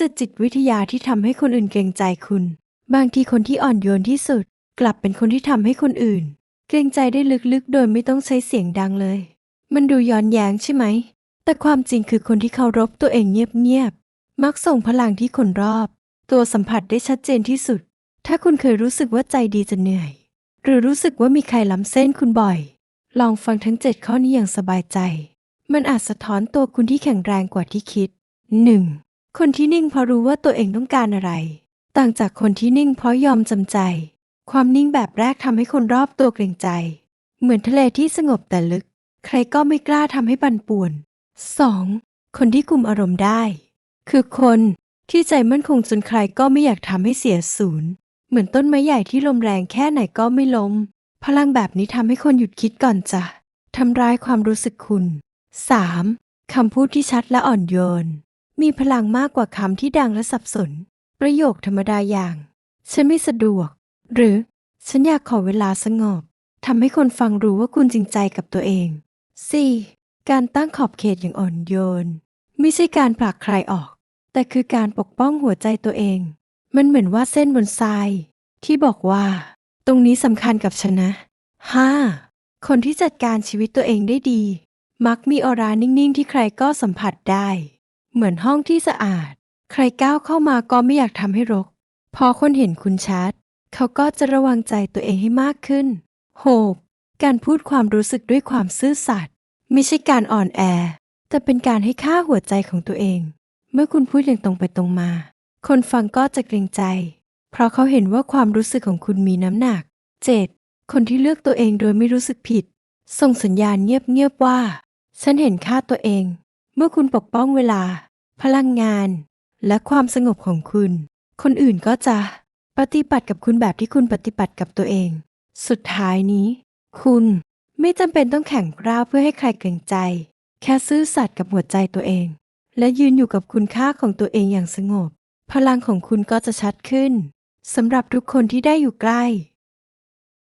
จะจิตวิทยาที่ทำให้คนอื่นเกรงใจคุณ บางทีคนที่อ่อนโยนที่สุด กลับเป็นคนที่ทำให้คนอื่น เกรงใจได้ลึกๆ โดยไม่ต้องใช้เสียงดังเลย มันดูย้อนแย้งใช่ไหม แต่ความจริงคือคนที่เคารพตัวเองเงียบๆ มักส่งพลังที่คนรอบ ตัวสัมผัสได้ชัดเจนที่สุด ถ้าคุณเคยรู้สึกว่าใจดีจะเหนื่อย หรือรู้สึกว่ามีใครล้ำเส้นคุณบ่อย ลองฟังทั้ง7ข้อนี้อย่างสบายใจ มันอาจสะท้อนตัวคุณที่แข็งแรงกว่าที่คิด 1. คนที่นิ่งเพราะรู้ว่าตัวเองต้องการอะไร ต่างจากคนที่นิ่งเพราะยอมจำใจ ความนิ่งแบบแรกทำให้คนรอบตัวเกรงใจ เหมือนทะเลที่สงบแต่ลึก ใครก็ไม่กล้าทำให้บันป่วน 2. คนที่คุมอารมณ์ได้ คือคนที่ใจมั่นคงจนใครก็ไม่อยากทำให้เสียศูนย์ เหมือนต้นไม้ใหญ่ที่ลมแรงแค่ไหนก็ไม่ล้ม พลังแบบนี้ทำให้คนหยุดคิดก่อนจะทำร้ายความรู้สึกคุณ 3. คำพูดที่ชัดและอ่อนโยน มีพลังมากกว่าคำที่ดังและสับสน ประโยคธรรมดาอย่าง ฉันไม่สะดวก หรือ ฉันอยากขอเวลาสงบทำให้คนฟังรู้ว่าคุณจริงใจกับตัวเอง 4. การตั้งขอบเขตอย่างอ่อนโยน ไม่ใช่การผลักใครออก แต่คือการปกป้องหัวใจตัวเอง มันเหมือนว่าเส้นบนทราย ที่บอกว่า ตรงนี้สำคัญกับฉันนะ 5. คนที่จัดการชีวิตตัวเองได้ดี มักมีออรานิ่ง ๆ ที่ใครก็สัมผัสได้ เหมือนห้องที่สะอาด ใครก้าวเข้ามาก็ไม่อยากทำให้รก พอคนเห็นคุณชัด เขาก็จะระวังใจตัวเองให้มากขึ้น 6. การพูดความรู้สึกด้วยความซื่อสัตย์ไม่ใช่การอ่อนแอ แต่เป็นการให้ค่าหัวใจของตัวเอง เมื่อคุณพูดอย่างตรงไปตรงมา คนฟังก็จะเกรงใจ เพราะเขาเห็นว่าความรู้สึกของคุณมีน้ำหนัก 7. คนที่เลือกตัวเองโดยไม่รู้สึกผิด ส่งสัญญาณเงียบๆว่า ฉันเห็นค่าตัวเอง มื่อคุณปกป้องเวลา พลังงาน และความสงบของคุณ คนอื่นก็จะปฏิบัติกับคุณแบบที่คุณปฏิบัติกับตัวเอง สุดท้ายนี้ คุณไม่จำเป็นต้องแข่งกร้าวเพื่อให้ใครเกรงใจ แค่ซื่อสัตย์กับหัวใจตัวเอง และยืนอยู่กับคุณค่าของตัวเองอย่างสงบ พลังของคุณก็จะชัดขึ้นสำหรับทุกคนที่ได้อยู่ใกล้